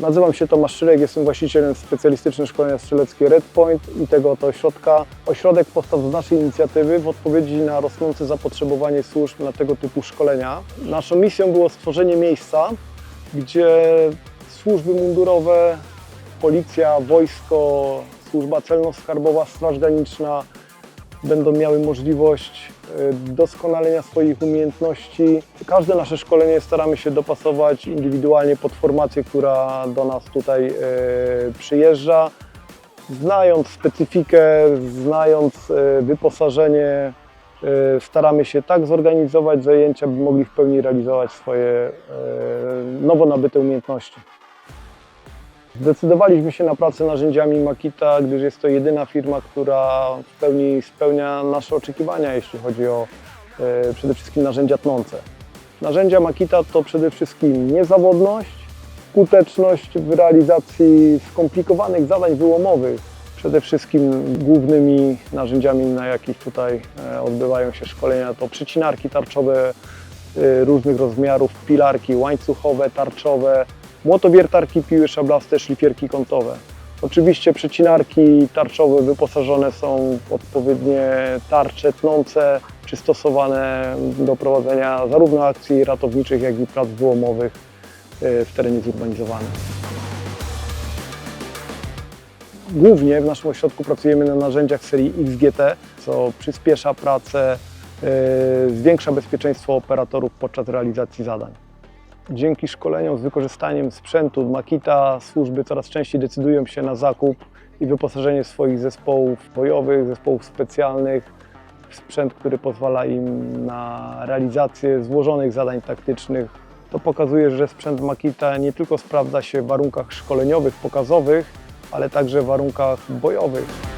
Nazywam się Tomasz Szylek, jestem właścicielem specjalistycznego szkolenia strzeleckiego Red Point i tego oto ośrodka. Ośrodek powstał z naszej inicjatywy w odpowiedzi na rosnące zapotrzebowanie służb na tego typu szkolenia. Naszą misją było stworzenie miejsca, gdzie służby mundurowe, policja, wojsko, służba celno-skarbowa, straż graniczna będą miały możliwość y, doskonalenia swoich umiejętności. Każde nasze szkolenie staramy się dopasować indywidualnie pod formację, która do nas tutaj y, przyjeżdża. Znając specyfikę, znając y, wyposażenie, staramy się tak zorganizować zajęcia, by mogli w pełni realizować swoje nowo nabyte umiejętności. Zdecydowaliśmy się na pracę narzędziami Makita, gdyż jest to jedyna firma, która w pełni spełnia nasze oczekiwania, jeśli chodzi o e, przede wszystkim narzędzia tnące. Narzędzia Makita to przede wszystkim niezawodność, skuteczność w realizacji skomplikowanych zadań wyłomowych. Przede wszystkim głównymi narzędziami, na jakich tutaj e, odbywają się szkolenia, to przecinarki tarczowe e, różnych rozmiarów, pilarki łańcuchowe, tarczowe, młotowiertarki, piły szablaste, szlifierki kątowe. Oczywiście przecinarki tarczowe wyposażone są w odpowiednie tarcze tnące, przystosowane do prowadzenia zarówno akcji ratowniczych, jak i prac wyłomowych e, w terenie zurbanizowanym. Głównie w naszym ośrodku pracujemy na narzędziach serii XGT, co przyspiesza pracę, e, zwiększa bezpieczeństwo operatorów podczas realizacji zadań. Dzięki szkoleniom z wykorzystaniem sprzętu Makita służby coraz częściej decydują się na zakup i wyposażenie swoich zespołów bojowych, zespołów specjalnych w sprzęt, który pozwala im na realizację złożonych zadań taktycznych. To pokazuje, że sprzęt Makita nie tylko sprawdza się w warunkach szkoleniowych, pokazowych, ale także w warunkach bojowych.